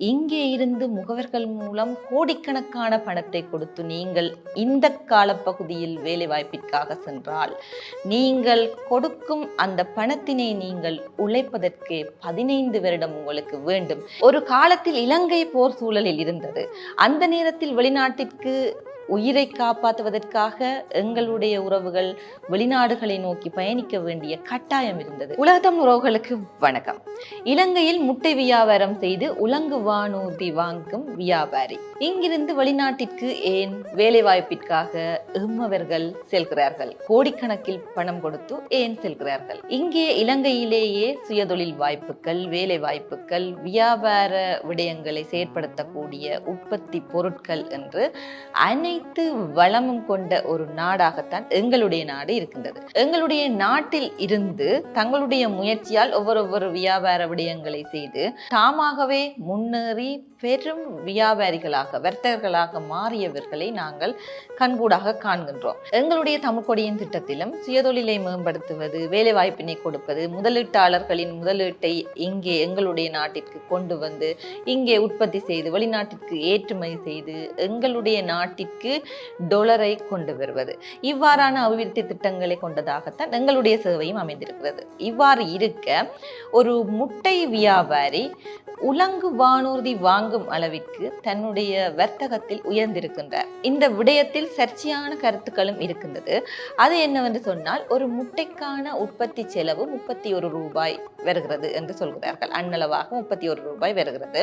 இங்கே இருந்து முகவர்கள் மூலம் கோடிக்கணக்கான பணத்தை கொடுத்து நீங்கள் இந்த காலப்பகுதியில் வேலை வாய்ப்பிற்காக சென்றால் நீங்கள் கொடுக்கும் அந்த பணத்தினை நீங்கள் உழைப்பதற்கு பதினைந்து வருடம் உங்களுக்கு வேண்டும். ஒரு காலத்தில் இலங்கை போர் சூழலில் இருந்தது. அந்த நேரத்தில் வெளிநாட்டிற்கு உயிரை காப்பாற்றுவதற்காக எங்களுடைய உறவுகள் வெளிநாடுகளை நோக்கி பயணிக்க வேண்டிய கட்டாயம் இருந்தது. உலகத்தம் உறவுகளுக்கு வணக்கம். இலங்கையில் முட்டை வியாபாரம் செய்து உலங்கு வானூர்தி வாங்கும் வியாபாரி. இங்கிருந்து வெளிநாட்டிற்கு ஏன் வேலைவாய்ப்பிற்காக எம்மவர்கள் செல்கிறார்கள்? கோடிக்கணக்கில் பணம் கொடுத்து ஏன் செல்கிறார்கள்? இங்கே இலங்கையிலேயே சுயதொழில் வாய்ப்புகள் வேலை வாய்ப்புகள் வியாபார விடயங்களை செயற்படுத்தக்கூடிய உற்பத்தி பொருட்கள் என்று அனைத்து வளமும் கொண்ட ஒரு நாடாகத்தான் எங்களுடைய நாடு இருக்கின்றது. எங்களுடைய நாட்டில் இருந்து தங்களுடைய முயற்சியால் ஒவ்வொரு ஒவ்வொரு வியாபார விடயங்களை செய்து தாமாகவே முன்னேறி பெரும் வியாபாரிகளாக வர்த்தகர்களாக மாறியவர்களை நாங்கள் கண்கூடாக காண்கின்றோம். எங்களுடைய தமிழ் கொடியின் திட்டத்திலும் சுயதொழிலை மேம்படுத்துவது வேலை வாய்ப்பினை கொடுப்பது முதலீட்டாளர்களின் முதலீட்டை இங்கே எங்களுடைய நாட்டிற்கு கொண்டு வந்து இங்கே உற்பத்தி செய்து வெளிநாட்டிற்கு ஏற்றுமதி செய்து எங்களுடைய நாட்டிற்கு டொலரை கொண்டு வருவது. இவ்வாறான அபிவிருத்தி திட்டங்களை கொண்டதாகத்தான் எங்களுடைய சேவையும் அமைந்திருக்கிறது. இவ்வாறு இருக்க ஒரு முட்டை வியாபாரி உலங்கு வானூர்தி வாங்கும் அளவிற்கு தன்னுடைய வர்த்தகத்தில் உயர்ந்திருக்கின்றார். இந்த விடயத்தில் சர்ச்சையான கருத்துக்களும் இருக்கின்றது. அது என்னவென்று சொன்னால் ஒரு முட்டைக்கான உற்பத்தி செலவு முப்பத்தி ஒரு ரூபாய் வருகிறது என்று சொல்கிறார்கள். அண்ணளவாக முப்பத்தி ஒரு ரூபாய் வருகிறது.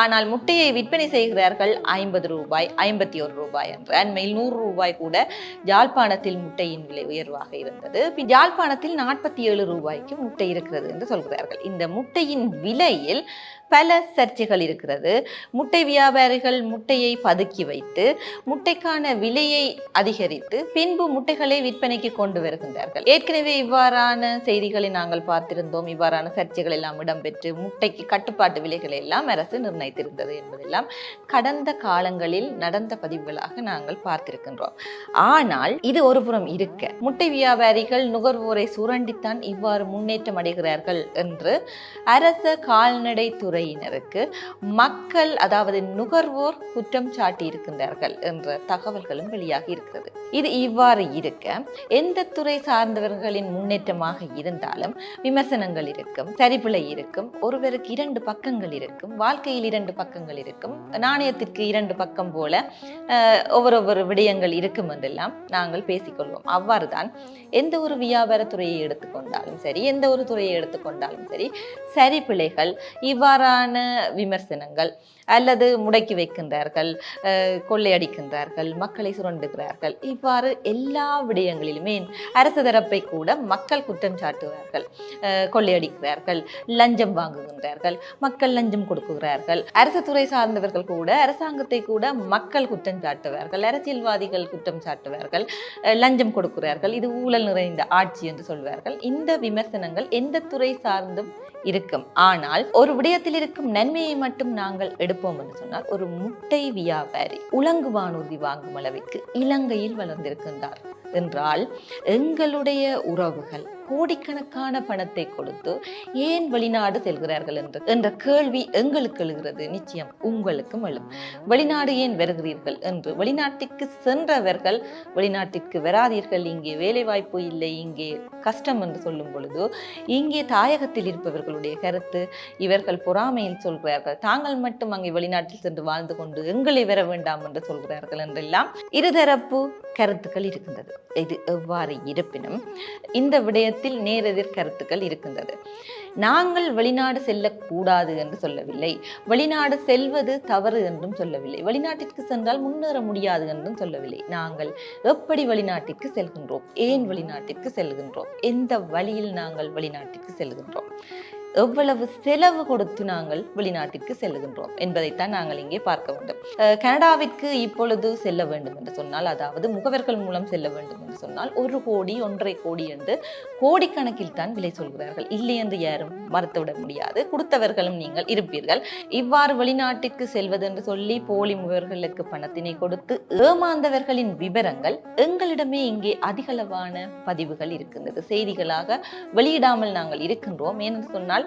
ஆனால் முட்டையை விற்பனை செய்கிறார்கள் ஐம்பது ரூபாய் ஐம்பத்தி ஒரு ரூபாய் என்று. அண்மையில் நூறு ரூபாய் கூட யாழ்ப்பாணத்தில் முட்டையின் விலை உயர்வாக இருந்தது. யாழ்ப்பாணத்தில் நாற்பத்தி ஏழு ரூபாய்க்கு முட்டை இருக்கிறது என்று சொல்கிறார்கள். இந்த முட்டையின் விலையில் பல சர்ச்சைகள் இருக்கிறது. முட்டை வியாபாரிகள் முட்டையை பதுக்கி வைத்து முட்டைக்கான விலையை அதிகரித்து பின்பு முட்டைகளை விற்பனைக்கு கொண்டு வருகின்றார்கள். ஏற்கனவே இவ்வாறான செய்திகளை நாங்கள் பார்த்திருந்தோம். இவ்வாறான சர்ச்சைகள் எல்லாம் இடம்பெற்று முட்டைக்கு கட்டுப்பாட்டு விலைகளை எல்லாம் அரசு நிர்ணயித்திருந்தது என்பதெல்லாம் கடந்த காலங்களில் நடந்த பதிவுகளாக நாங்கள் பார்த்திருக்கின்றோம். ஆனால் இது ஒருபுறம் இருக்க முட்டை வியாபாரிகள் நுகர்வோரை சுரண்டித்தான் இவ்வாறு முன்னேற்றம் அடைகிறார்கள் என்று அரச கால்நடை துறையினருக்கு மக்கள் அதாவது நுகர்வோர் குற்றம் சாட்டி இருக்கின்றார்கள் என்ற தகவல்களும் வெளியாகி இருக்கிறது. இது இவ்வாறு இருக்க எந்த துறை சார்ந்தவர்களின் முன்னேற்றமாக இருந்தாலும் விமர்சனங்கள் இருக்கும் சரிபிழை இருக்கும் ஒருவருக்கு இரண்டு பக்கங்கள் இருக்கும் வாழ்க்கையில் இரண்டு பக்கங்கள் இருக்கும் நாணயத்திற்கு இரண்டு பக்கம் போல ஒவ்வொரு ஒவ்வொரு விடயங்கள் இருக்கும் என்றெல்லாம் நாங்கள் பேசிக்கொள்வோம். அவ்வாறு தான் எந்த ஒரு வியாபார துறையை எடுத்துக்கொண்டாலும் சரி எந்த ஒரு துறையை எடுத்துக்கொண்டாலும் சரி சரி பிழைகள் இவ்வாறான விமர்சனங்கள் அல்லது முடக்கி வைக்கின்றார்கள் கொள்ளையடிக்கின்றார்கள் மக்களை சுரண்டுகிறார்கள். இவ்வாறு எல்லா விடயங்களிலுமே அரசு தரப்பை கூட மக்கள் குற்றம் சாட்டுவார்கள் கொள்ளையடிக்கிறார்கள் லஞ்சம் வாங்குகின்றார்கள் மக்கள் லஞ்சம் கொடுக்குகிறார்கள். அரசு துறை சார்ந்தவர்கள் கூட அரசாங்கத்தை கூட மக்கள் குற்றம் சாட்டுவார்கள் அரசியல்வாதிகள் குற்றம் சாட்டுவார்கள் லஞ்சம் கொடுக்கிறார்கள். இது ஊழல் நிறைந்த ஆட்சி என்று சொல்வார்கள். இந்த விமர்சனங்கள் எந்த துறை சார்ந்தும் இருக்கும். ஆனால் ஒரு விடயத்தில் இருக்கும் நன்மையை மட்டும் நாங்கள் எடுப்போம் என்று சொன்னால் ஒரு முட்டை வியாபாரி உலங்கு வானூர்தி வாங்கும் அளவிற்கு இலங்கையில் வளர்ந்திருக்கின்றார். என்றால் எங்களுடைய உறவுகள் கோடிக்கணக்கான பணத்தை கொடுத்து ஏன் வெளிநாடு செல்கிறார்கள் என்று என்ற கேள்வி எங்களுக்கு எழுகிறது. நிச்சயம் உங்களுக்கும் எழும். வெளிநாடு ஏன் வருகிறீர்கள் என்று வெளிநாட்டிற்கு சென்றவர்கள் வெளிநாட்டிற்கு வராதீர்கள். இங்கே வேலை வாய்ப்பு இல்லை இங்கே கஷ்டம் என்று சொல்லும் பொழுது இங்கே தாயகத்தில் இருப்பவர்களுடைய கருத்து இவர்கள் பொறாமையில் சொல்கிறார்கள். தாங்கள் மட்டும் அங்கே வெளிநாட்டில் சென்று வாழ்ந்து கொண்டு எங்களை வர வேண்டாம் என்று சொல்கிறார்கள் என்றெல்லாம் இருதரப்பு கருத்துக்கள் இருக்கின்றது. இது எவ்வாறு இருப்பினும் இந்த விஷயத்தில் நேரெதிர் கருத்துக்கள் இருக்கின்றது. நாங்கள் வெளிநாடு செல்லக்கூடாது என்று சொல்லவில்லை. வெளிநாடு செல்வது தவறு என்றும் சொல்லவில்லை. வெளிநாட்டிற்கு சென்றால் முன்னேற முடியாது என்றும் சொல்லவில்லை. நாங்கள் எப்படி வெளிநாட்டிற்கு செல்கின்றோம்? ஏன் வெளிநாட்டிற்கு செல்கின்றோம்? எந்த வழியில் நாங்கள் வெளிநாட்டிற்கு செல்கின்றோம்? எவ்வளவு செலவு கொடுத்து நாங்கள் வெளிநாட்டிற்கு செல்லுகின்றோம் என்பதைத்தான் நாங்கள் இங்கே பார்க்க வேண்டும். கனடாவிற்கு இப்பொழுது செல்ல வேண்டும் என்று சொன்னால் அதாவது முகவர்கள் மூலம் செல்ல வேண்டும் என்று சொன்னால் ஒரு கோடி ஒன்றரை கோடி என்று கோடிக்கணக்கில் தான் விலை சொல்கிறார்கள். இல்லை என்று யாரும் மறுத்துவிட முடியாது. கொடுத்தவர்களும் நீங்கள் இருப்பீர்கள். இவ்வாறு வெளிநாட்டிற்கு செல்வது என்று சொல்லி போலி முகவர்களுக்கு பணத்தினை கொடுத்து ஏமாந்தவர்களின் விவரங்கள் எங்களிடமே இங்கே அதிகளவான பதிவுகள் இருக்கின்றது. செய்திகளாக வெளியிடாமல் நாங்கள் இருக்கின்றோம். ஏனென்று சொன்னால்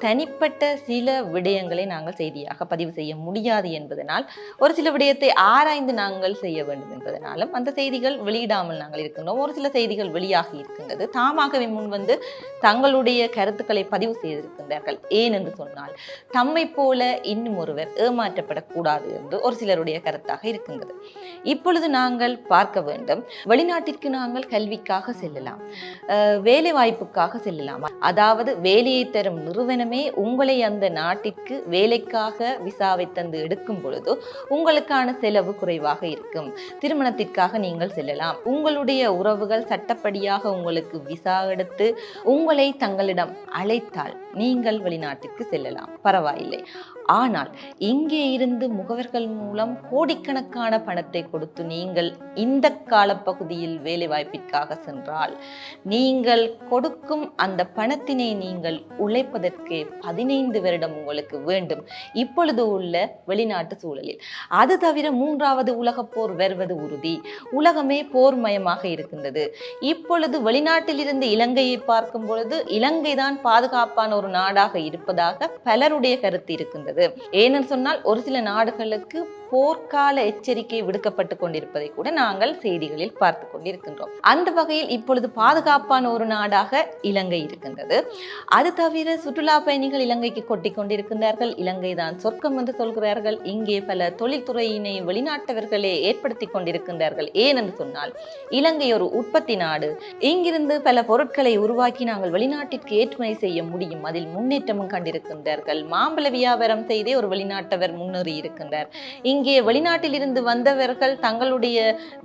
தனிப்பட்ட சில விடயங்களை நாங்கள் செய்தியாக பதிவு செய்ய முடியாது என்பதனால் ஒரு சில விடயத்தை ஆராய்ந்து நாங்கள் செய்ய வேண்டும் என்பதனாலும் அந்த செய்திகள் வெளியிடாமல் நாங்கள் இருக்கின்றோம். ஒரு சில செய்திகள் வெளியாகி இருக்கின்றது. தாமாகவே முன் வந்து தங்களுடைய கருத்துக்களை பதிவு செய்திருக்கின்றார்கள். ஏன் என்று சொன்னால் தம்மை போல இன்னும் ஒருவர் ஏமாற்றப்படக்கூடாது என்று ஒரு சிலருடைய கருத்தாக இருக்கின்றது. இப்பொழுது நாங்கள் பார்க்க வேண்டும். வெளிநாட்டிற்கு நாங்கள் கல்விக்காக செல்லலாம். அஹ் வேலை வாய்ப்புக்காக செல்லலாம். அதாவது வேலையை தரும் நிறுவனம் உங்களை அந்த நாட்டிற்கு வேலைக்காக விசாவை தந்து எடுக்கும் பொழுது உங்களுக்கான செலவு குறைவாக இருக்கும். திருமணத்திற்காக நீங்கள் செல்லலாம். உங்களுடைய உறவுகள் சட்டப்படியாக உங்களுக்கு விசா எடுத்து உங்களை தங்களிடம் அழைத்தால் நீங்கள் வெளிநாட்டிற்கு செல்லலாம். பரவாயில்லை. ஆனால் இங்கே இருந்து முகவர்கள் மூலம் கோடிக்கணக்கான பணத்தை கொடுத்து நீங்கள் இந்த காலப்பகுதியில் வேலைவாய்ப்பிற்காக சென்றால் நீங்கள் கொடுக்கும் அந்த பணத்தினை நீங்கள் உழைப்பதற்கு பதினைந்து வருடம் உங்களுக்கு வேண்டும். இப்பொழுது உள்ள வெளிநாட்டு சூழலில். அது தவிர மூன்றாவது உலகப் போர் வருவது உறுதி. உலகமே போர்மயமாக இருக்கின்றது. இப்பொழுது வெளிநாட்டிலிருந்து இலங்கையை பார்க்கும் பொழுது இலங்கை தான் பாதுகாப்பான ஒரு நாடாக இருப்பதாக பலருடைய கருத்து இருக்கின்றது. ஏனென்று சொன்னால் ஒரு சில நாடுகளுக்கு போர்க்கால எச்சரிக்கை விடுக்கப்பட்டு கொண்டிருப்பதை கூட நாங்கள் செய்திகளில் பார்த்து கொண்டிருக்கின்றோம். அந்த வகையில் இப்பொழுது பாதுகாப்பான ஒரு நாடாக இலங்கை இருக்கின்றது. அது தவிர சுற்றுலா பயணிகள் இலங்கைக்கு கொட்டிக் கொண்டிருக்கின்றார்கள். இலங்கை தான் சொர்க்கம் என்று சொல்கிறார்கள். இங்கே பல தொழில்துறையினை வெளிநாட்டவர்களே ஏற்படுத்தி கொண்டிருக்கின்றார்கள். ஏனென்று சொன்னால் இலங்கை ஒரு உற்பத்தி நாடு. இங்கிருந்து பல பொருட்களை உருவாக்கி நாங்கள் வெளிநாட்டிற்கு ஏற்றுமதி செய்ய முடியும். அதில் முன்னேற்றமும் கண்டிருக்கின்றார்கள். மாம்பழ வியாபாரம் செய்தே ஒரு வெளிநாட்டவர் முன்னேறி இருக்கின்றார். இங்கே வெளிநாட்டிலிருந்து வந்தவர்கள் தங்களுடைய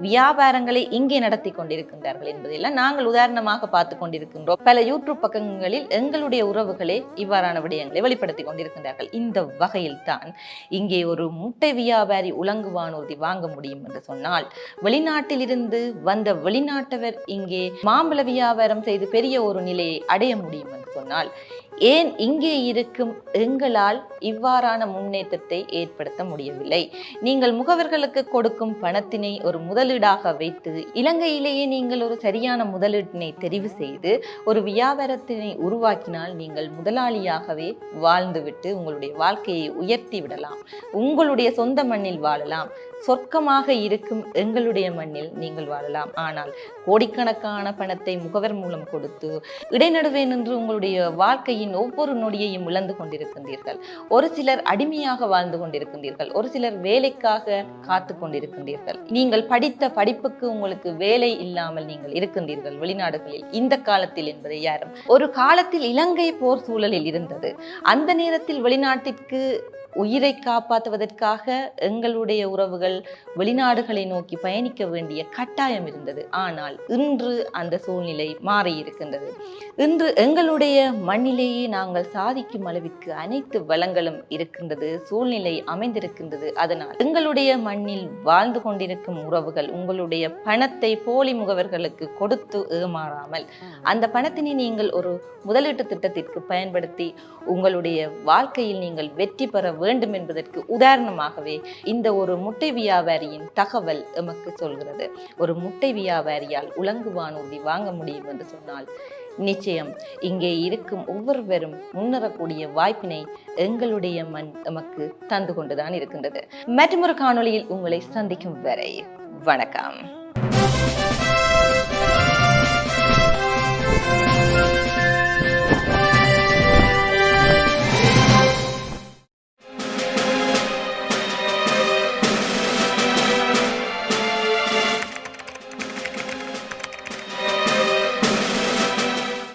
வியாபாரங்களை இங்கே நடத்தி கொண்டிருக்கின்றார்கள் என்பதெல்லாம் நாங்கள் உதாரணமாக பார்த்து கொண்டிருக்கின்றோம். பல யூடியூப் பக்கங்களில் எங்களுடைய உறவுகளே இவ்வாறு இவ்வாறான விடயங்களை வெளிப்படுத்தி கொண்டிருக்கின்றார்கள். இந்த வகையில் தான் இங்கே ஒரு முட்டை வியாபாரி உலங்கு வானூர்தி வாங்க முடியும் என்று சொன்னால் வெளிநாட்டிலிருந்து வந்த வெளிநாட்டவர் இங்கே மாம்பழ வியாபாரம் செய்து பெரிய ஒரு நிலையை அடைய முடியும் என்று சொன்னால் ஏன் இங்கே இருக்கும் எங்களால் இவ்வாறான முன்னேற்றத்தை ஏற்படுத்த முடியவில்லை? நீங்கள் முகவர்களுக்கு கொடுக்கும் பணத்தினை ஒரு முதலீடாக வைத்து இலங்கையிலேயே நீங்கள் ஒரு சரியான முதலீட்டினை தெரிவு செய்து ஒரு வியாபாரத்தினை உருவாக்கினால் நீங்கள் முதலாளியாகவே வாழ்ந்துவிட்டு உங்களுடைய வாழ்க்கையை உயர்த்தி விடலாம். உங்களுடைய சொந்த மண்ணில் வாழலாம். சொர்க்கமாக இருக்கும் எங்களுடைய மண்ணில் நீங்கள் வாழலாம். ஆனால் கோடிக்கணக்கான பணத்தை முகவர் மூலம் கொடுத்து இடைநடுவே நின்று உங்களுடைய வாழ்க்கையின் ஒவ்வொரு நொடியையும் இழந்து கொண்டிருக்கின்றீர்கள். ஒரு சிலர் அடிமையாக வாழ்ந்து கொண்டிருக்கின்றீர்கள். ஒரு சிலர் வேலைக்காக காத்து கொண்டிருக்கின்றீர்கள். நீங்கள் படித்த படிப்புக்கு உங்களுக்கு வேலை இல்லாமல் நீங்கள் இருக்கின்றீர்கள் வெளிநாடுகளில். இந்த காலத்தில் என்பதை யாரும்? ஒரு காலத்தில் இலங்கை போர் சூழலில் இருந்தது. அந்த நேரத்தில் வெளிநாட்டிற்கு உயிரை காப்பாற்றுவதற்காக எங்களுடைய உறவுகள் வெளிநாடுகளை நோக்கி பயணிக்க வேண்டிய கட்டாயம் இருந்தது. ஆனால் இன்று அந்த சூழ்நிலை மாறி இருக்கின்றது. இன்று எங்களுடைய மண்ணிலேயே நாங்கள் சாதிக்கும் அளவிற்கு அனைத்து வளங்களும் இருக்கின்றது சூழ்நிலை அமைந்திருக்கின்றது. அதனால் எங்களுடைய மண்ணில் வாழ்ந்து கொண்டிருக்கும் உறவுகள் உங்களுடைய பணத்தை போலி முகவர்களுக்கு கொடுத்து ஏமாறாமல் அந்த பணத்தினை நீங்கள் ஒரு முதலீட்டு திட்டத்திற்கு பயன்படுத்தி உங்களுடைய வாழ்க்கையில் நீங்கள் வெற்றி பெற வேண்டும் என்பதற்கு உதாரணமாகவே இந்த ஒரு முட்டை வியாபாரியின் தகவல் எமக்கு சொல்கிறது. ஒரு முட்டை வியாபாரியால் உலங்கு வானூர்தி வாங்க முடியும் என்று சொன்னால் நிச்சயம் இங்கே இருக்கும் ஒவ்வொருவரும் முன்னரக்கூடிய வாய்ப்பினை எங்களுடைய மண் எமக்கு தந்து கொண்டுதான் இருக்கின்றது. மற்றொரு காணொளியில் உங்களை சந்திக்கும் வரை வணக்கம்.